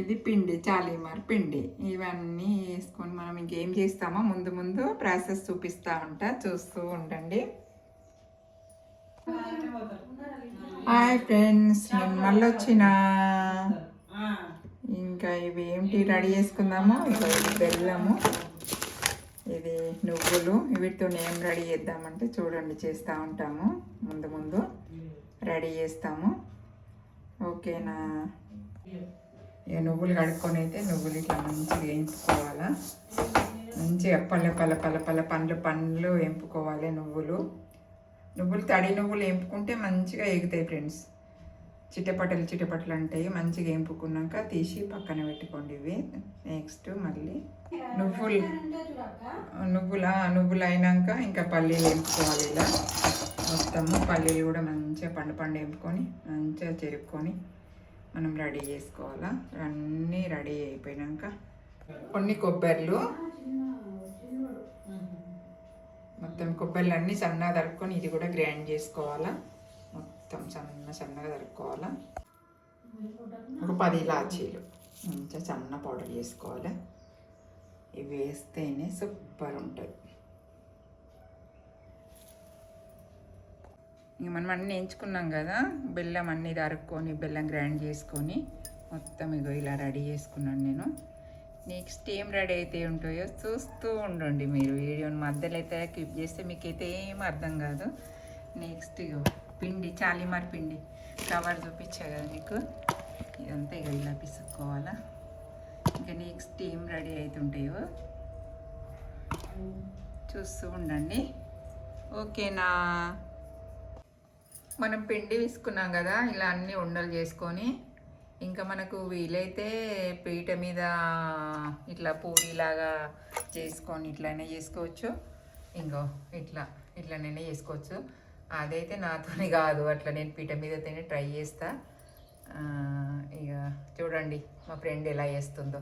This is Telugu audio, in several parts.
ఇది పిండి చాలీమార్ పిండి. ఇవన్నీ వేసుకొని మనం ఇంకేం చేస్తామో ముందు ముందు ప్రాసెస్ చూపిస్తా ఉంటా చూస్తూ ఉండండి. హాయ్ ఫ్రెండ్స్ నేను మళ్ళీ వచ్చిన. ఇంకా ఇవి ఏంటి రెడీ చేసుకుందాము? ఇక ఇది బెల్లము ఇది నువ్వులు. వీటితో ఏం రెడీ చేద్దామంటే చూడండి చేస్తూ ఉంటాము. ముందు ముందు రెడీ చేస్తాము. ఓకేనా? ఇక నువ్వులు కడుక్కొని అయితే నువ్వులు ఇట్లా మంచిగా వేయించుకోవాలా మంచిగా పల్ల పల్ల పల్ల పల్ల పండ్లు పండ్లు ఎంపుకోవాలి నువ్వులు. నువ్వులు తడి నువ్వులు వేంపుకుంటే మంచిగా ఎగుతాయి ఫ్రెండ్స్. చిట్టపట్టలు చిట్టపట్టలు అంటాయి మంచిగా ఎంపుకున్నాక తీసి పక్కన పెట్టుకోండి ఇవి. నెక్స్ట్ మళ్ళీ నువ్వులు. నువ్వుల నువ్వులు అయినాక ఇంకా పల్లీలు వేంపుకోవాలి ఇలా. మొత్తము పల్లీలు కూడా మంచిగా పండు పండు వేంపుకొని మంచిగా చెరుక్కొని మనం రెడీ చేసుకోవాలా? అన్నీ రెడీ అయిపోయినాక కొన్ని కొబ్బరిలు. మొత్తం కొబ్బరిలు అన్నీ సన్నగా తరుక్కొని ఇది కూడా గ్రైండ్ చేసుకోవాలా? మొత్తం సన్న సన్నగా తరుక్కోవాలా? ఒక పది ఇలాచీలు. మంచిగా సన్న పౌడర్ చేసుకోవాలి? ఇవి వేస్తేనే సూపర్ ఉంటుంది. ఇక మనం అన్నీ ఎంచుకున్నాం కదా బెల్లం అన్నీ తరుక్కొని బెల్లం గ్రైండ్ చేసుకొని మొత్తం ఇగో ఇలా రెడీ చేసుకున్నాను నేను. నెక్స్ట్ ఏం రెడీ అయితే ఉంటాయో చూస్తూ ఉండండి మీరు. వీడియోని మధ్యలో అయితే క్లిప్ చేస్తే మీకైతే ఏం అర్థం కాదు. నెక్స్ట్ ఇగో పిండి చాలిమార్ పిండి. కవర్ చూపించా కదా మీకు? ఇదంతా ఇక ఇలా పిసుక్కోవాలా? ఇంకా నెక్స్ట్ ఏం రెడీ అవుతుంటాయో చూస్తూ ఉండండి. ఓకేనా? మనం పిండి విసుకున్నాం కదా ఇలా అన్ని ఉండలు చేసుకొని ఇంకా మనకు వీలైతే పీట మీద ఇట్లా పూరిలాగా చేసుకొని ఇట్లానే చేసుకోవచ్చు. ఇంకో ఇట్లా ఇట్లానే చేసుకోవచ్చు. అదైతే నాతోనే కాదు అట్లా నేను పీట మీదతోనే ట్రై చేస్తా. ఇక చూడండి మా ఫ్రెండ్ ఎలా చేస్తుందో.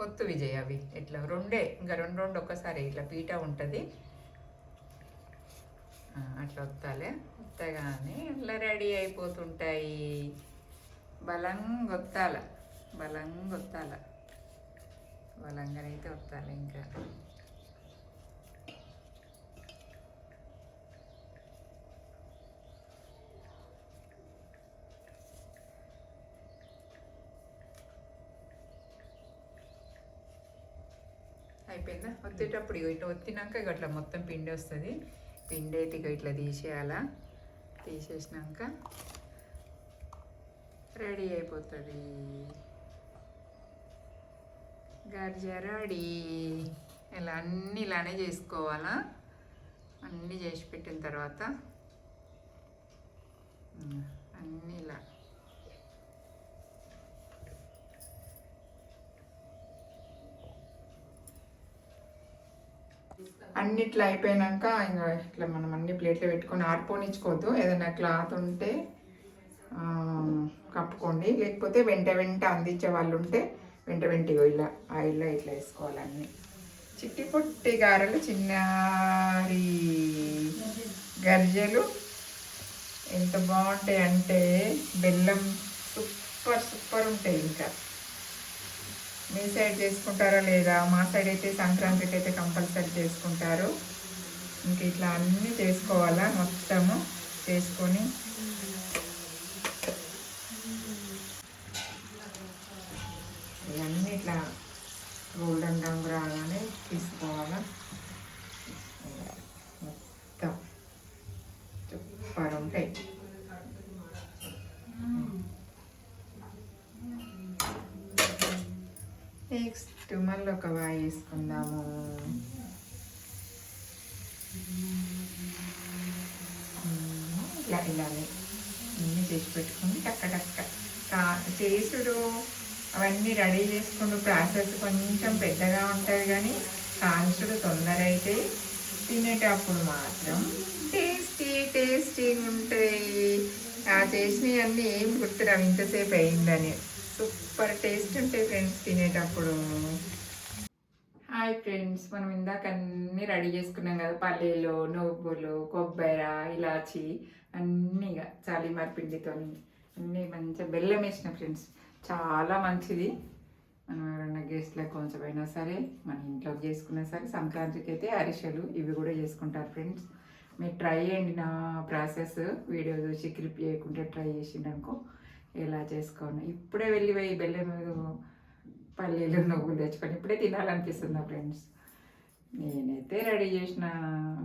పొత్తు విజయ్ అవి ఇట్లా రెండే ఇంకా రెండు రెండు ఒక్కసారి ఇట్లా పీట ఉంటుంది. అట్లా వత్తాలే. వత్తగానే ఇట్లా రెడీ అయిపోతుంటాయి. బలంగా వత్తాల. బలంగా వత్తాల. బలంగానైతే వత్తాలి ఇంకా. అయిపోయిందా? ఒత్తేటప్పుడు ఇగో ఇట్లా ఒత్తినాక ఇక అట్లా మొత్తం పిండి వస్తుంది. పిండి అయితే ఇక ఇట్లా తీసేయాలా? తీసేసినాక రెడీ అయిపోతుంది. గర్జ రెడీ. ఇలా అన్నీ ఇలానే చేసుకోవాలా? అన్నీ చేసి పెట్టిన తర్వాత అన్నీ ఇలా అన్నిట్లో అయిపోయినాక ఇంకా ఇట్లా మనం అన్ని ప్లేట్లో పెట్టుకొని ఆర్పోనిచ్చుకోవద్దు. ఏదైనా క్లాత్ ఉంటే కప్పుకోండి. లేకపోతే వెంట వెంట అందించే వాళ్ళు ఉంటే వెంట వెంట ఇగో ఇలా ఆయిల్లో ఇట్లా వేసుకోవాలి చిట్టి పొట్టి గారెలు చిన్నారి గర్జెలు ఎంత బాగుంటాయి అంటే బెల్లం సూపర్ సూపర్ ఉంటాయి ఇంకా. మీ సైడ్ చేసుకుంటారా లేదా? మా సైడ్ అయితే సంక్రాంతికి అయితే కంపల్సరీ చేసుకుంటారు. ఇంక ఇట్లా అన్నీ చేసుకోవాలా? మొత్తము చేసుకొని ఇవన్నీ ఇట్లా గోల్డెన్ రంగు రాగానే తీసుకోవాలా మొత్తం సూపర్ ఉంటాయి నెక్స్ట్ మళ్ళీ ఒక వాయి వేసుకుందాము ఇలా ఇలానే అన్నీ చేసి పెట్టుకుని టక్క టక్క కా చేసుడు అవన్నీ రెడీ చేసుకుంటూ ప్రాసెస్ కొంచెం పెద్దగా ఉంటుంది కానీ కాల్చుడు తొందర అయితే తినేటప్పుడు మాత్రం టేస్టీ టేస్టీగా ఉంటాయి ఆ చేసినవి అన్నీ ఏం గుర్తురావు ఇంతసేపు అయిందని సూపర్ టేస్ట్ ఉంటాయి ఫ్రెండ్స్ తినేటప్పుడు. హాయ్ ఫ్రెండ్స్ మనం ఇందాక అన్నీ రెడీ చేసుకున్నాం కదా పల్లీలు నువ్వులు కొబ్బరి ఇలాచి అన్నీ ఇక చాలీమార్ పిండితో అన్నీ మంచిగా బెల్లం వేసిన ఫ్రెండ్స్. చాలా మంచిది. మనం ఎవరైనా గెస్ట్లకు కొంచెమైనా సరే మన ఇంట్లో చేసుకున్నా సరే సంక్రాంతికి అయితే అరిసెలు ఇవి కూడా చేసుకుంటారు ఫ్రెండ్స్. మీరు ట్రై చేయండి నా ప్రాసెస్. వీడియో చూసి క్లిప్ చేయకుంటే ట్రై చేసిండనుకో. అనుకో ఎలా చేసుకోను? ఇప్పుడే వెళ్ళిపోయి బెల్లం పల్లీలు నువ్వులు తెచ్చుకొని ఇప్పుడే తినాలనిపిస్తుంది నా ఫ్రెండ్స్? నేనైతే రెడీ చేసిన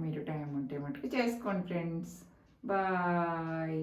మీరు టైం ఉంటే మటుకు చేసుకోండి ఫ్రెండ్స్. బాయ్.